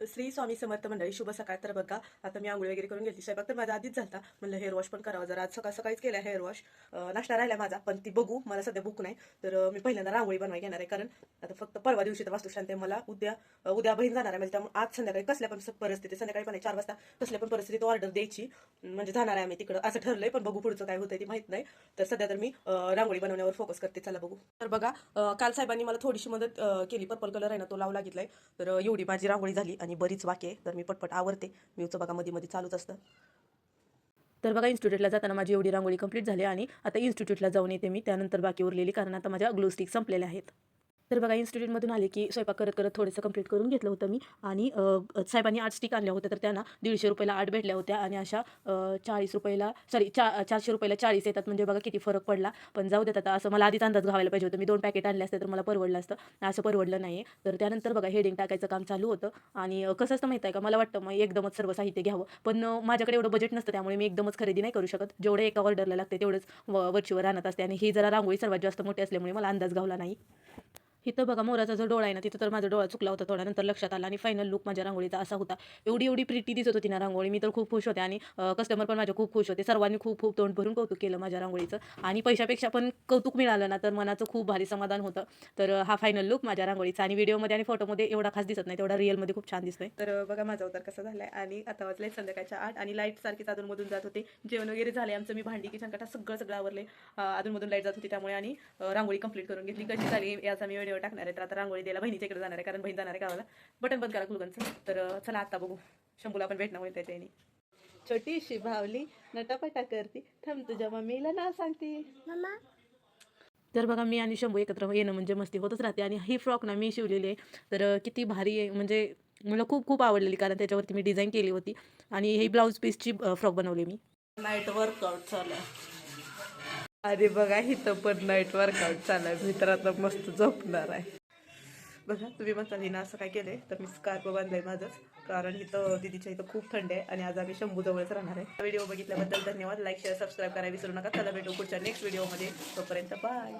श्री स्वामी समर्थ मंडळी शुभ सकाळ. तर बघा आता मी आंघोळ वगैरे करून घेतली. स्वयंपाक तर माझा आधीच झाला म्हणलं हेअर वॉश पण करावं जरा. आज सकाळ सकाळीच केला हेअर वॉश नाश्ता राहिला माझा पण ती बघू. मला सध्या भूक नाही. तर मी पहिल्यांदा रांगोळी बनवाय घेणार आहे. कारण आता फक्त परवा दिवशी तर वास्तुशांती मला उद्या उद्या बहीण जाणार आहे. म्हणजे त्यामुळे आज संध्याकाळी कसल्या पण परिस्थिती संध्याकाळी पण चार वाजता कसल्या पण परिस्थितीत ऑर्डर द्यायची. म्हणजे जाणार आहे आम्ही तिकडं. असं ठरलंय पण बघू पुढचं काय होतंय ते माहीत नाही. तर सध्या तर मी रांगोळी बनवण्यावर फोकस करते. चला बघू. तर बघा काल साहेबांनी मला थोडीशी मदत केली. पर्पल कलर आहे ना तो लावू लागितलाय तर एवढी माझी रांगोळी झाली आणि बरीच वाक्य आहे तर मी पटपट आवरते. म्यूचं बघा मध्ये मध्ये चालूच असतं. तर बघा इन्स्टिट्यूटला जाताना माझी एवढी रांगोळी कंप्लीट झाली आणि आता इन्स्टिट्यूटला जाऊन येते मी. त्यानंतर बाकी उरलेली कारण आता माझ्या ग्लो स्टिक संपलेल्या आहेत. तर बघा इन्स्टिट्यूटमधून आले की स्वयंपाक करत करत थोडंसं कंप्लीट करून घेतलं होतं मी. आणि साहेबांनी आठ स्टिक आणल्या होत्या तर त्यांना दीडशे रुपयाला आठ भेटल्या होत्या. आणि अशा चाळीस रुपयाला सॉरी चा चारशे रुपयाला चाळीस येतात. म्हणजे बघा किती फरक पडला. पण जाऊ देतात आता असं मला आधीच अंदाज घावायला पाहिजे होतं. मी दोन पॅकेट आणले असते तर मला परवडलं असतं. असं परवडलं नाही तर त्यानंतर बघा हेडिंग टाकायचं काम चालू होतं. आणि कसं असतं माहिती आहे का? मला वाटतं मग एकदमच सर्व साहित्य घ्यावं. पण माझ्याकडे एवढं बजेट नसतं त्यामुळे मी एकदमच खरेदी नाही करू शकत. जेवढे एका ऑर्डरला लागते तेवढंच व- वरचीवर आणत असते. आणि ही जरा रांगोळी सर्वात जास्त मोठी असल्यामुळे मला अंदाज घावला नाही. इथं बघा मोराचा जो डोळा आहे ना तिथं तर माझा डोळा चुकला होता थोडा नंतर लक्षात आला आणि फायनल लुक माझ्या रांगोळीचा असा होता. एवढी एवढी प्रिटी दिसत होती ना रांगोळी. मी तर खूप खुश होते आणि कस्टमर पण माझे खूप खुश होते. सर्वांनी खूप खूप तोंड भरून कौतुक केलं माझ्या रांगोळीचं. आणि पैशापेक्षा पण कौतुक मिळालं ना तर मनाचं खूप भारी समाधान होतं. तर हा फायनल लुक माझ्या रांगोळीचा. आणि व्हिडिओमध्ये आणि फोटोमध्ये एवढा खास दिसत नाही तेवढा रिअलमध्ये खूप छान दिसतोय. तर बघा माझा उतार कसा झालाय. आणि आता वाजलाय संध्याकाळच्या आठ आणि लाइट सारखीच अधूनमधून जात होते. जेवण वगैरे झाले आमचं मी भांडी किचन कटा सगळं सगळं आवरले अधूनमधून लाइट जात होती त्यामुळे आणि रांगोळी कंप्लीट करून घेतली. कशी झाली याचा मी व्हिडिओ टाकणार आहे. तर आता रांगोळी द्यायला बहिणीच्या इकडे जाणार आहे कारण बहीण जाणार आहे गावाला. बटन बंद करा कुलगनचं तर चला आता बघू. शंभूला पण भेटणं होईल त्याच्या याने. छोटीशी भावली नटापटा करते. थांब तुझ्या मम्मीला ना सांगते. तर बघा मी आणि शंभू एकत्र येणं म्हणजे मस्ती होतच राहते. आणि ही फ्रॉक ना मी शिवलेली आहे. तर किती भारी आहे. म्हणजे मला खूप खूप आवडलेली कारण त्याच्यावरती मी डिझाईन केली होती. आणि ही ब्लाऊज पीसची फ्रॉक बनवली मी. नाईट वर्कआउट चालू आहे. अरे बघा इथं पण नाईट वर्कआउट चालू आहे. मी तर आता मस्त झोपणार आहे. बघा तुम्ही म्हणता हिनं असं काय केलंय? तर मी स्कार्फ बांधलंय माझंच. कारण इथं दिदीच्या इथं खूप थंड आहे आणि आज आम्ही शंभू जवळच राहणार आहे. व्हिडिओ बघितल्याबद्दल धन्यवाद. लाईक शेअर सबस्क्राईब करायला विसरू नका. चला भेटू पुढच्या नेक्स्ट व्हिडिओमध्ये तोपर्यंत बाय